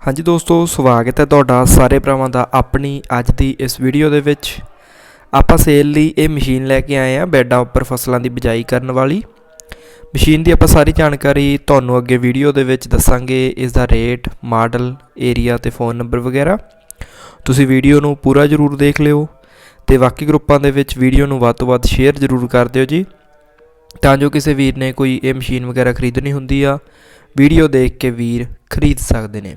ਹਾਂਜੀ ਦੋਸਤੋ, ਸਵਾਗਤ ਹੈ ਤੁਹਾਡਾ ਸਾਰੇ ਭਰਾਵਾਂ ਦਾ ਆਪਣੀ ਅੱਜ ਦੀ ਇਸ ਵੀਡੀਓ ਦੇ ਵਿੱਚ। ਆਪਾਂ ਸੇਲ ਲਈ ਇਹ ਮਸ਼ੀਨ ਲੈ ਕੇ ਆਏ ਆ ਬੈੱਡਾਂ ਉੱਪਰ ਫਸਲਾਂ ਦੀ ਬਿਜਾਈ ਕਰਨ ਵਾਲੀ। ਮਸ਼ੀਨ ਦੀ ਆਪਾਂ ਸਾਰੀ ਜਾਣਕਾਰੀ ਤੁਹਾਨੂੰ ਅੱਗੇ ਵੀਡੀਓ ਦੇ ਵਿੱਚ ਦੱਸਾਂਗੇ ਇਸ ਦਾ ਰੇਟ ਮਾਡਲ ਏਰੀਆ ਤੇ ਫੋਨ ਨੰਬਰ ਵਗੈਰਾ। ਤੁਸੀਂ ਵੀਡੀਓ ਨੂੰ ਪੂਰਾ ਜ਼ਰੂਰ ਦੇਖ ਲਿਓ ਤੇ ਬਾਕੀ ਗਰੁੱਪਾਂ ਦੇ ਵਿੱਚ ਵੀਡੀਓ ਨੂੰ ਵੱਧ ਤੋਂ ਵੱਧ ਸ਼ੇਅਰ ਜ਼ਰੂਰ ਕਰ ਦਿਓ ਜੀ। ਤਾਂ ਜੋ ਕਿਸੇ ਵੀਰ ਨੇ ਕੋਈ ਇਹ ਮਸ਼ੀਨ ਵਗੈਰਾ ਖਰੀਦਣੀ ਹੁੰਦੀ ਆ ਵੀਡੀਓ ਦੇਖ ਕੇ ਵੀਰ ਖਰੀਦ ਸਕਦੇ ਨੇ।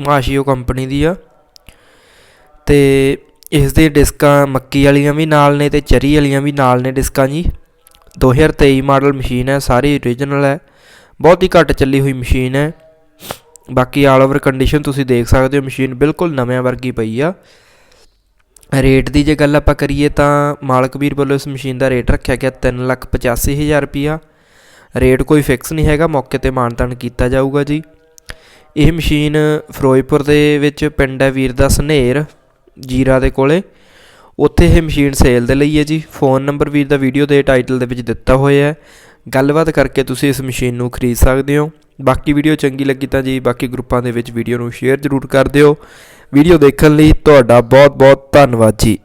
ਮਾਸ਼ੀਓ ਕੰਪਨੀ ਦੀ ਆ। ਤੇ ਇਸ ਦੇ ਡਿਸਕਾਂ ਮੱਕੀ ਵਾਲੀਆਂ ਵੀ ਨਾਲ ਨੇ ਤੇ ਚਰੀ ਵਾਲੀਆਂ ਵੀ ਨਾਲ ਨੇ ਡਿਸਕਾਂ ਜੀ। 2023 ਮਾਡਲ ਮਸ਼ੀਨ ਹੈ, ਸਾਰੀ ਓਰੀਜਨਲ ਹੈ। ਬਹੁਤ ਹੀ ਘੱਟ ਚੱਲੀ ਹੋਈ ਮਸ਼ੀਨ ਹੈ। ਬਾਕੀ ਆਲ ਓਵਰ ਕੰਡੀਸ਼ਨ ਤੁਸੀਂ ਦੇਖ ਸਕਦੇ ਹੋ ਮਸ਼ੀਨ ਬਿਲਕੁਲ ਨਵਿਆਂ ਵਰਗੀ ਪਈ ਆ। ਰੇਟ ਦੀ ਜੇ ਗੱਲ ਆਪਾਂ ਕਰੀਏ ਤਾਂ ਮਾਲਕ ਵੀਰ ਵੱਲੋਂ ਇਸ ਮਸ਼ੀਨ ਦਾ ਰੇਟ ਰੱਖਿਆ ਗਿਆ 385000 ਰੁਪਿਆ ਰੇਟ ਕੋਈ ਫਿਕਸ ਨਹੀਂ ਹੈਗਾ, ਮੌਕੇ ਤੇ ਮਾਨਤਾਨ ਕੀਤਾ ਜਾਊਗਾ ਜੀ। ਇਹ ਮਸ਼ੀਨ ਫਿਰੋਜ਼ਪੁਰ ਦੇ ਵਿੱਚ ਪਿੰਡ ਹੈ ਵੀਰ ਦਾ ਸਨੇਰ, ਜੀਰਾ ਦੇ ਕੋਲੇ। ਉੱਥੇ ਇਹ ਮਸ਼ੀਨ ਸੇਲ ਦੇ ਲਈ ਹੈ ਜੀ। ਫੋਨ ਨੰਬਰ ਵੀਰ ਦਾ ਵੀਡੀਓ ਦੇ ਟਾਈਟਲ ਦੇ ਵਿੱਚ ਦਿੱਤਾ ਹੋਇਆ ਹੈ। ਗੱਲਬਾਤ ਕਰਕੇ ਤੁਸੀਂ ਇਸ ਮਸ਼ੀਨ ਨੂੰ ਖਰੀਦ ਸਕਦੇ ਹੋ। ਬਾਕੀ ਵੀਡੀਓ ਚੰਗੀ ਲੱਗੀ ਤਾਂ ਜੀ ਬਾਕੀ ਗਰੁੱਪਾਂ ਦੇ ਵਿੱਚ ਵੀਡੀਓ ਨੂੰ ਸ਼ੇਅਰ ਜ਼ਰੂਰ ਕਰ ਦਿਓ। ਵੀਡੀਓ ਦੇਖਣ ਲਈ ਤੁਹਾਡਾ ਬਹੁਤ ਬਹੁਤ ਧੰਨਵਾਦ ਜੀ।